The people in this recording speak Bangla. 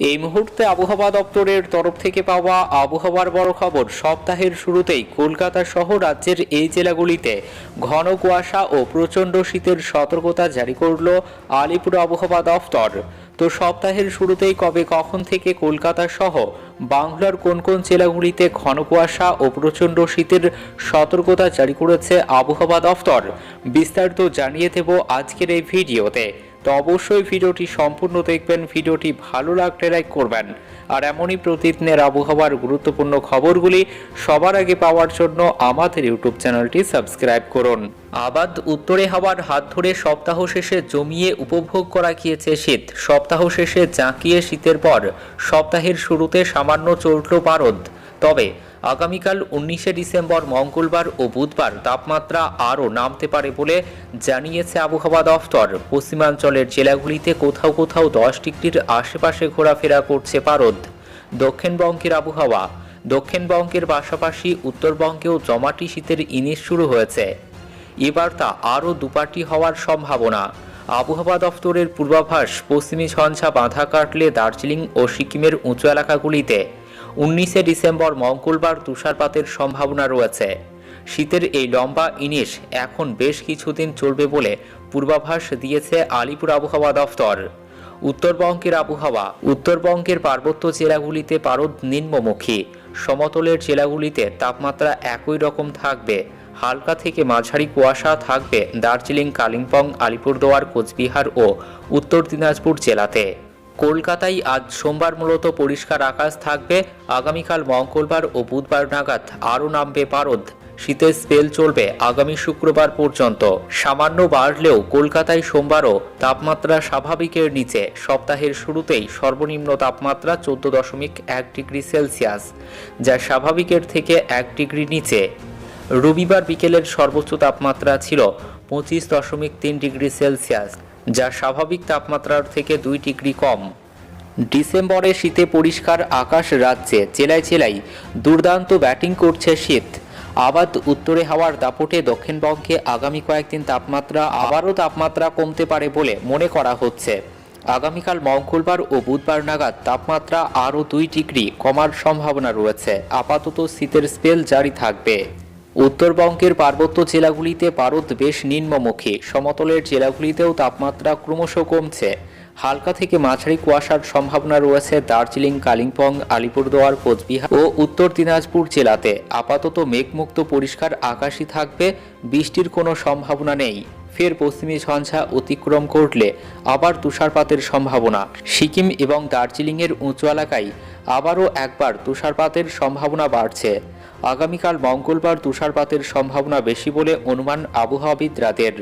এই মুহূর্তে আবহাওয়া দপ্তরের তরফ থেকে পাওয়া আবহাওয়ার বড় খবর সপ্তাহের শুরুতেই কলকাতা সহ রাজ্যের এই জেলাগুলিতে ঘন কুয়াশা ও প্রচণ্ড শীতের সতর্কতা জারি করল আলিপুর আবহাওয়া দফতর তো সপ্তাহের শুরুতেই কবে কখন থেকে কলকাতা সহ বাংলার কোন কোন জেলাগুলিতে ঘন কুয়াশা ও প্রচণ্ড শীতের সতর্কতা জারি করেছে আবহাওয়া দফতর বিস্তারিত জানিয়ে দেব আজকের এই ভিডিওতে। তো অবশ্যই ভিডিওটি সম্পূর্ণ দেখবেন, ভিডিওটি ভালো লাগলে লাইক করবেন। আর এমনই প্রতিদিনের আবহাওয়ার গুরুত্বপূর্ণ খবরগুলি সবার আগে পাওয়ার জন্য আমাদের ইউটিউব চ্যানেলটি সাবস্ক্রাইব করুন। আবাদ উত্তরে হওয়ার হাত ধরে সপ্তাহ শেষে জমিয়ে উপভোগ করা গিয়েছে শীত। সপ্তাহ শেষে জাঁকিয়ে শীতের পর সপ্তাহের শুরুতে সামান্য চড়ল পারদ তবে আগামীকাল উনিশে ডিসেম্বর মঙ্গলবার ও বুধবার তাপমাত্রা আরও নামতে পারে বলে জানিয়েছে আবহাওয়া দফতর। পশ্চিমাঞ্চলের জেলাগুলিতে কোথাও কোথাও দশ ডিগ্রির আশেপাশে ঘোরাফেরা করছে পারদ। দক্ষিণবঙ্গের আবহাওয়া। দক্ষিণবঙ্গের পাশাপাশি উত্তরবঙ্গেও জমাটি শীতের ইনিশ শুরু হয়েছে। এবার তা আরও দুপাটি হওয়ার সম্ভাবনা। আবহাওয়া দফতরের পূর্বাভাস, পশ্চিমী ঝঞ্ঝা বাঁধা কাটলে দার্জিলিং ও সিকিমের উঁচু এলাকাগুলিতে উনিশে ডিসেম্বর মঙ্গলবার তুষারপাতের সম্ভাবনা রয়েছে। শীতের এই লম্বা ইনিশ এখন বেশ কিছুদিন চলবে বলে পূর্বাভাস দিয়েছে আলিপুর আবহাওয়া দফতর। উত্তরবঙ্গের আবহাওয়া, উত্তরবঙ্গের পার্বত্য জেলাগুলিতে পারদ নিম্নমুখী। সমতলের জেলাগুলিতে তাপমাত্রা একই রকম থাকবে। হালকা থেকে মাঝারি কুয়াশা থাকবে দার্জিলিং, কালিম্পং, আলিপুরদুয়ার, কোচবিহার ও উত্তর দিনাজপুর জেলাতে। কলকাতায় আজ সোমবার মূলত পরিষ্কার আকাশ থাকবে। আগামীকাল মঙ্গলবার ও বুধবার নাগাদ আরও নামবে পারদ। শীতের স্পেল চলবে আগামী শুক্রবার পর্যন্ত। সামান্য বাড়লেও কলকাতায় সোমবারও তাপমাত্রা স্বাভাবিকের নিচে। সপ্তাহের শুরুতেই সর্বনিম্ন তাপমাত্রা চোদ্দ দশমিক এক ডিগ্রি সেলসিয়াস, যা স্বাভাবিকের থেকে এক ডিগ্রি নিচে। রবিবার বিকেলের সর্বোচ্চ তাপমাত্রা ছিল পঁচিশ দশমিক তিন ডিগ্রি সেলসিয়াস, যা স্বাভাবিক তাপমাত্রার থেকে দুই ডিগ্রি কম। ডিসেম্বরে শীতে পরিষ্কার আকাশ রাজ্যে জেলায় জেলায় দুর্দান্ত ব্যাটিং করছে শীত। আবাদ উত্তরে হাওয়ার দাপটে দক্ষিণবঙ্গে আগামী কয়েকদিন তাপমাত্রা আবারও তাপমাত্রা কমতে পারে বলে মনে করা হচ্ছে। আগামীকাল মঙ্গলবার ও বুধবার নাগাদ তাপমাত্রা আরও দুই ডিগ্রি কমার সম্ভাবনা রয়েছে। আপাতত শীতের স্পেল জারি থাকবে। উত্তরবঙ্গের পার্বত্য জেলাগুলিতে পারদ বেশ নিম্নমুখী। সমতলের জেলাগুলিতেও তাপমাত্রা ক্রমশ কমছে। হালকা থেকে মাঝারি কুয়াশার সম্ভাবনা রয়েছে দার্জিলিং, কালিম্পং, আলিপুরদুয়ার, কোচবিহার ও উত্তর দিনাজপুর জেলাতে। আপাতত মেঘমুক্ত পরিষ্কার আকাশই থাকবে, বৃষ্টির কোনো সম্ভাবনা নেই। ফের পশ্চিমী ঝঞ্ঝা অতিক্রম করলে আবার তুষারপাতের সম্ভাবনা। সিকিম এবং দার্জিলিংয়ের উঁচু এলাকায় আবারও একবার তুষারপাতের সম্ভাবনা বাড়ছে। আগামীকাল মঙ্গলবার তুষারপাতের সম্ভাবনা বেশি বলে অনুমান আবহাওয়াবিদরাদের।